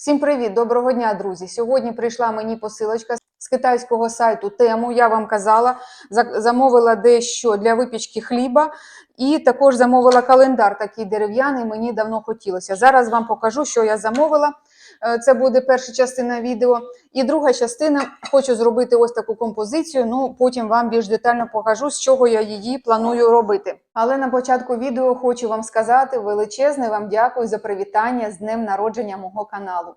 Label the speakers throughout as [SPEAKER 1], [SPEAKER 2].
[SPEAKER 1] Всім привіт, доброго дня, друзі. Сьогодні прийшла мені посилочка з китайського сайту Тему. Я вам казала, замовила дещо для випічки хліба і також замовила календар такий дерев'яний. Мені давно хотілося. Зараз вам покажу, що я замовила. Е, Це буде перша частина відео. І друга частина хочу зробити ось таку композицію. Ну потім вам більш детально покажу, з чого я її планую робити. Але на початку відео хочу вам сказати величезне вам дякую за привітання з днем народження мого каналу.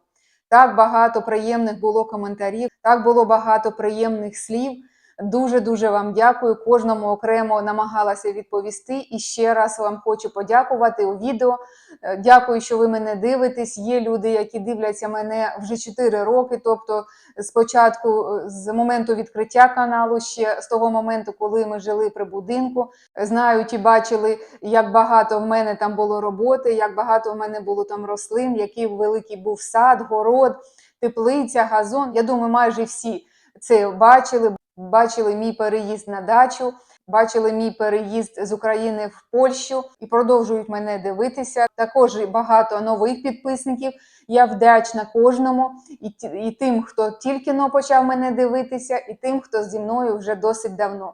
[SPEAKER 1] Так багато приємних було коментарів, так було багато приємних слів. Дуже дуже вам дякую. Кожному окремо намагалася відповісти. І ще раз вам хочу подякувати у відео. Е, Дякую, що ви мене дивитесь. Є люди, які дивляться мене вже 4 роки. Тобто, спочатку, е, з моменту відкриття каналу, ще з того моменту, коли ми жили при будинку, знають і бачили, як багато в мене там було роботи, як багато в мене було там рослин, який великий був сад, город, теплиця, газон. Я думаю, майже всі це бачили. Бачили мій переїзд на дачу, бачили мій переїзд з України в Польщу і продовжують мене дивитися. Також багато нових підписників. Я вдячна кожному і, і тим, хто тільки но почав мене дивитися, і тим, хто зі мною вже досить давно.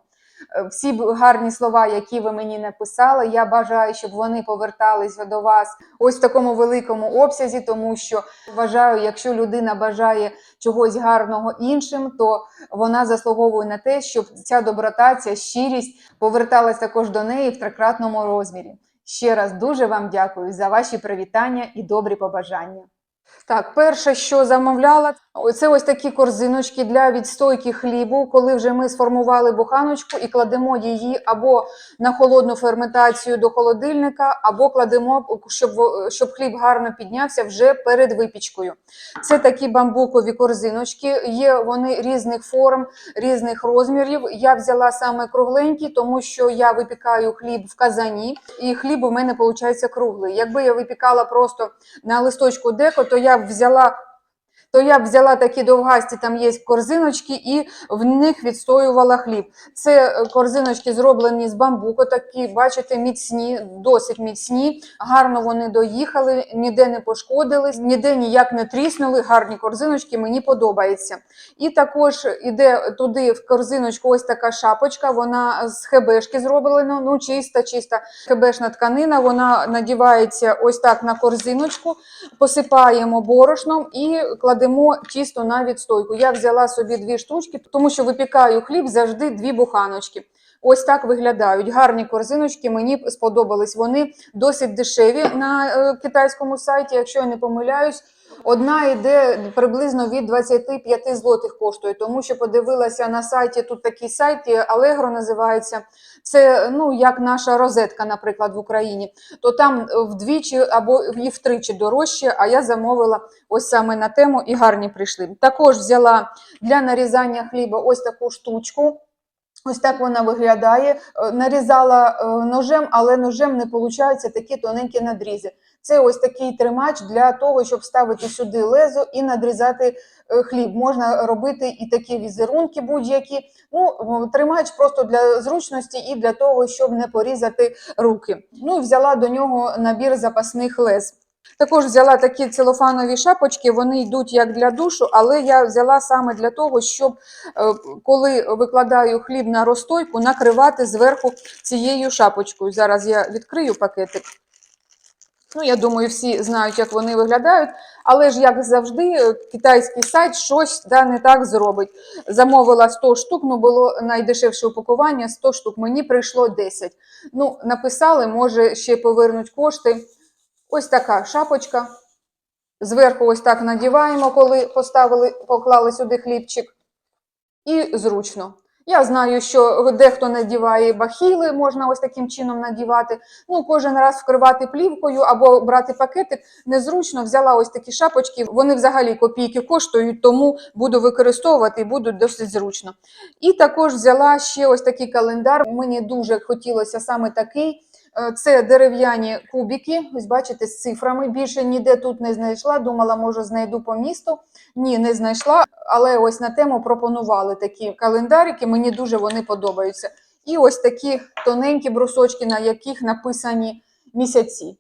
[SPEAKER 1] Е, Всі гарні слова, які ви мені написали, я бажаю, щоб вони поверталися до вас ось в такому великому обсязі, тому що вважаю, якщо людина бажає чогось гарного іншим, то вона заслуговує на те, щоб ця доброта, ця щирість поверталась також до неї в трикратному розмірі. Ще раз дуже вам дякую за ваші привітання і добрі побажання. Так, перше, що замовляла, це ось такі корзиночки для відстойки хлібу, коли вже ми сформували буханочку і кладемо її або на холодну ферментацію до холодильника, або кладемо, щоб, щоб хліб гарно піднявся вже перед випічкою. Це такі бамбукові корзиночки, є вони різних форм, різних розмірів. Я взяла саме кругленькі, тому що я випікаю хліб в казані, і хліб у мене виходить круглий. Якби я випікала просто на листочку деко, то я взяла. То я б взяла такі довгасті, там є корзиночки, і в них відстоювала хліб. Це е, корзиночки зроблені з бамбуку, такі, бачите, міцні, досить міцні. Гарно вони доїхали, ніде не пошкодились, ніде ніяк не тріснули. Гарні корзиночки, мені подобається. І також іде туди в корзиночку ось така шапочка, вона з хебешки зроблена, ну чиста, чиста хебешна тканина. Вона надівається ось так на корзиночку, посипаємо борошном і кладемо тісто на відстойку. Я взяла собі дві штучки, тому що випікаю хліб завжди дві буханочки. Ось так виглядають гарні корзиночки. Мені сподобались. Вони досить дешеві на е, китайському сайті. Якщо я не помиляюсь, одна йде приблизно від 25 злотих коштує. Тому що подивилася на сайті. Тут такий сайт Allegro називається. Це ну як наша розетка, наприклад, в Україні. То там е, вдвічі або і втричі дорожче. А я замовила ось саме на тему і гарні прийшли. Також взяла для нарізання хліба ось таку штучку. Ось так вона виглядає. Е, Нарізала е, ножем, але ножем не виходить такі тоненькі надрізи. Це ось такий тримач для того, щоб ставити сюди лезо і надрізати е, хліб. Можна робити і такі візерунки будь-які. Ну, тримач просто для зручності і для того, щоб не порізати руки. Ну і взяла до нього набір запасних лез. Також взяла такі целофанові шапочки, вони йдуть як для душу, але я взяла саме для того, щоб е, коли викладаю хліб на розстойку, накривати зверху цією шапочкою. Зараз я відкрию пакетик. Ну, я думаю, всі знають, як вони виглядають. Але ж, як завжди, е, китайський сайт щось да, не так зробить. Замовила 100 штук, ну було найдешевше упакування 100 штук. Мені прийшло 10. Ну, написали, може ще повернуть кошти. Ось така шапочка. Зверху ось так надіваємо, коли поставили, поклали сюди хлібчик. І зручно. Я знаю, що дехто надіває бахіли, можна ось таким чином надівати. Ну, кожен раз вкривати плівкою або брати пакетик незручно. Взяла ось такі шапочки. Вони взагалі копійки коштують, тому буду використовувати і будуть досить зручно. І також взяла ще ось такий календар. Мені дуже хотілося саме такий. Е, Це дерев'яні кубики. Ось бачите, з цифрами. Більше ніде тут не знайшла. Думала, може, знайду по місту. Ні, не знайшла. Але ось на тему пропонували такі календарики. Мені дуже вони подобаються. І ось такі тоненькі брусочки, на яких написані місяці.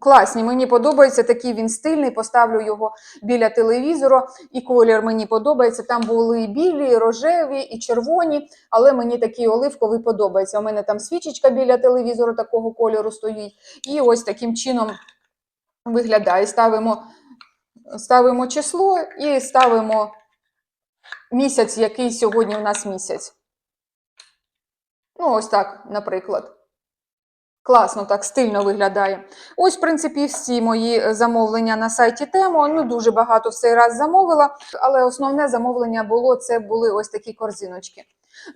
[SPEAKER 1] Класні, мені подобається, такий він стильний, поставлю його біля телевізора, і колір мені подобається. Там були і білі, і рожеві, і червоні, але мені такий оливковий подобається. У мене там свічечка біля телевізора такого кольору стоїть. І ось таким чином виглядає. Ставимо, ставимо число і ставимо місяць, який сьогодні у нас місяць. Ну, ось так, наприклад. Класно, так стильно виглядає. Ось, в принципі, всі мої е, замовлення на сайті Темо. Ну, дуже багато в цей раз замовила, але основне замовлення було це були ось такі корзиночки.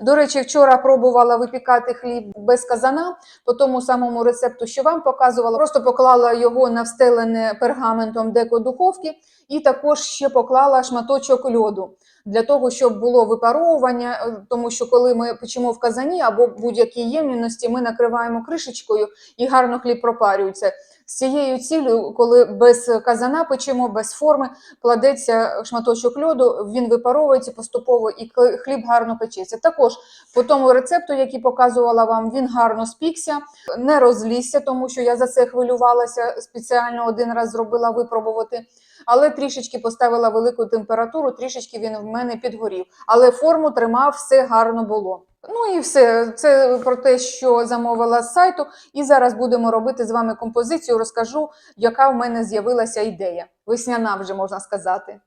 [SPEAKER 1] До речі, вчора пробувала випікати хліб без казана по тому самому рецепту, що вам показувала. Просто поклала його на встелене пергаментом деко духовки, і також ще поклала шматочок льоду для того, щоб було випаровування, е, тому що коли ми печемо в казані або будь-якій ємності, ми накриваємо кришечкою і гарно хліб пропарюється. З цією цілею, коли без казана печемо, без форми, кладеться шматочок льоду, він випаровується поступово і хліб гарно печеться. Також по тому рецепту, який показувала вам, він гарно спікся, не розлізся, тому що я за це хвилювалася. Спеціально один раз зробила випробувати. Але трішечки поставила велику температуру, трішечки він в мене підгорів. Але форму тримав, все гарно було. Ну і все. Це про те, що замовила з сайту. І зараз будемо робити з вами композицію. Розкажу, яка в мене з'явилася ідея. Весняна вже можна сказати.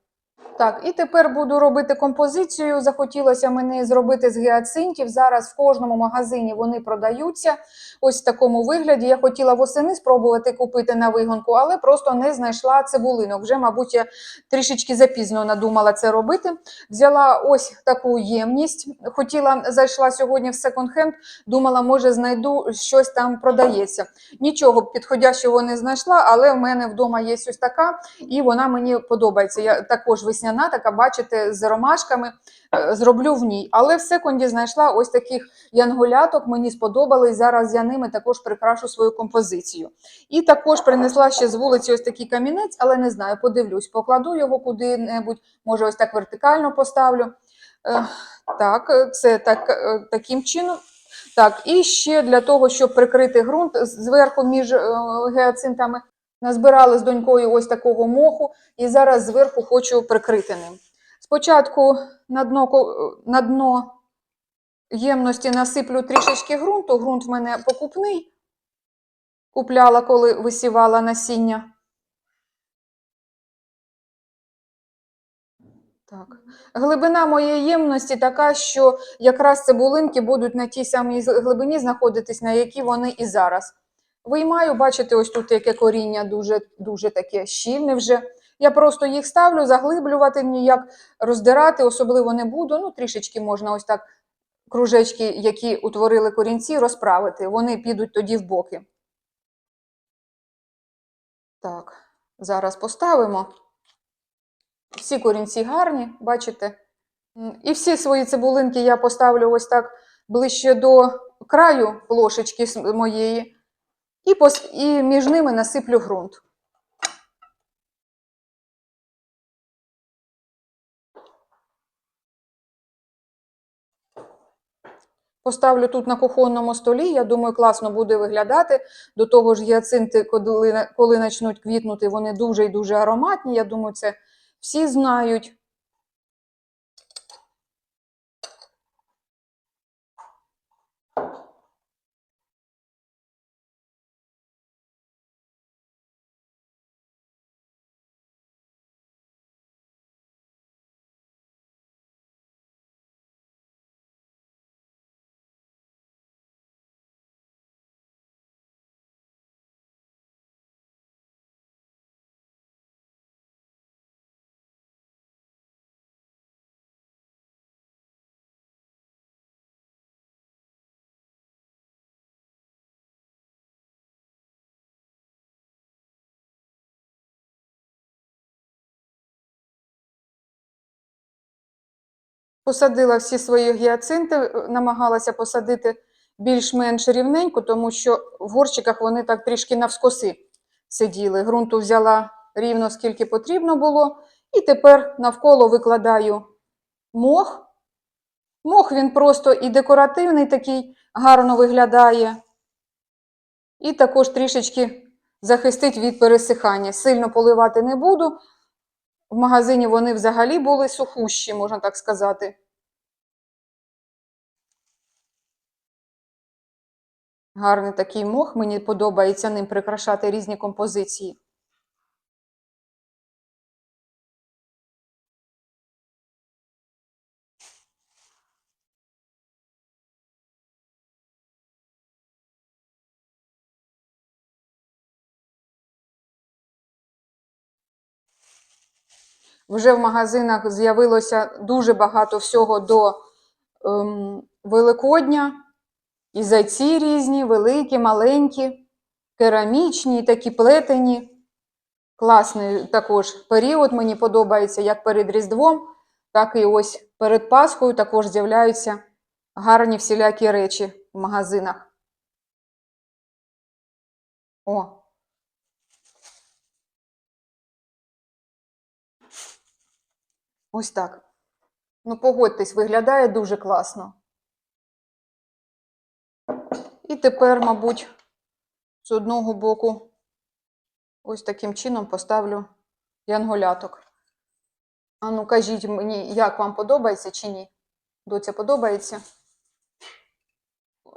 [SPEAKER 1] Так, і тепер буду робити композицію. Захотілося мені зробити з гіацинтів. Зараз в кожному магазині вони продаються. Ось в такому вигляді. Я хотіла восени спробувати купити на вигонку, але просто не знайшла цибулинок. Вже, мабуть, я трішечки запізно надумала це робити. Взяла ось таку ємність. Хотіла, зайшла сьогодні в секонд-хенд, думала, може, знайду щось там продається. Нічого підходящого не знайшла, але в мене вдома є ось така, і вона мені подобається. Я також весняна, така, бачите, з ромашками. е, Зроблю в ній, але в секунді знайшла ось таких янголяток. Мені сподобались. Зараз я ними також прикрашу свою композицію. І також принесла ще з вулиці ось такий камінець, але не знаю, подивлюсь, покладу його куди-небудь, може, ось так вертикально поставлю. Е, Так, е, це так, таким чином. Так, і ще для того, щоб прикрити ґрунт зверху між геоцинтами, назбирали з донькою ось такого моху, і зараз зверху хочу прикрити ним. Спочатку на дно, на дно ємності насиплю трішечки ґрунту. Ґрунт в мене покупний. Купляла, коли висівала насіння. Так. Глибина моєї ємності така, що якраз цибулинки будуть на тій самій глибині знаходитись, на якій вони і зараз. Виймаю, бачите, ось тут яке коріння дуже, дуже таке щільне вже. Я просто їх ставлю, заглиблювати ніяк, роздирати особливо не буду. Ну, трішечки можна ось так кружечки, які утворили корінці, розправити. Вони підуть тоді в боки. Так, зараз поставимо. Всі корінці гарні, бачите? І всі свої цибулинки я поставлю ось так ближче до краю плошечки моєї, і, пос... і між ними насиплю ґрунт. Поставлю тут на кухонному столі. Я думаю, класно буде виглядати. До того ж, гіацинти, коли, коли почнуть квітнути, вони дуже і дуже ароматні. Я думаю, це всі знають. Посадила всі свої гіацинти, е, намагалася посадити більш-менш рівненько, тому що в горщиках вони так трішки навскоси сиділи. Грунту взяла рівно скільки потрібно було. І тепер навколо викладаю мох. Мох він просто і декоративний такий, гарно виглядає. І також трішечки захистить від пересихання. Сильно поливати не буду. В магазині вони взагалі були сухущі, можна так сказати. Гарний такий мох, мені подобається ним прикрашати різні композиції. Вже в магазинах з'явилося дуже багато всього до ем, Великодня. І зайці різні, великі, маленькі, керамічні, такі плетені. Класний також період, мені подобається як перед Різдвом, так і ось перед Пасхою також з'являються гарні всілякі речі в магазинах. О. Ось так. Ну, погодьтесь, виглядає дуже класно. І тепер, мабуть, з одного боку ось таким чином поставлю янголяток. А ну, кажіть мені, як вам подобається чи ні? Доця подобається?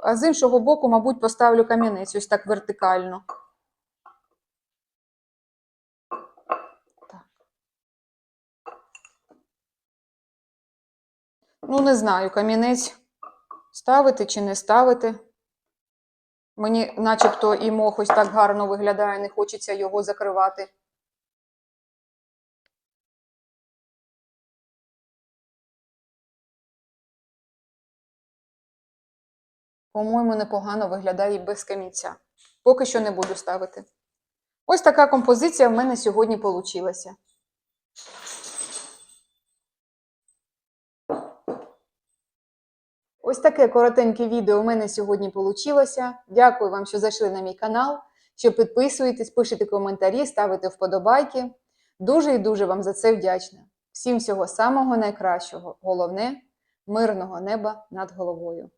[SPEAKER 1] А з іншого боку, мабуть, поставлю камінець ось так вертикально. Так. Ну, не знаю, камінець ставити чи не ставити. Мені начебто і мох ось так гарно виглядає, не хочеться його закривати. По-моєму, непогано виглядає і без камінця. Поки що не буду ставити. Ось така композиція в мене сьогодні вийшла. Ось таке коротеньке відео у мене сьогодні вийшло. Дякую вам, що зайшли на мій канал, що підписуєтесь, пишете коментарі, ставите вподобайки. Дуже і дуже вам за це вдячна. Всім всього самого найкращого. Головне мирного неба над головою.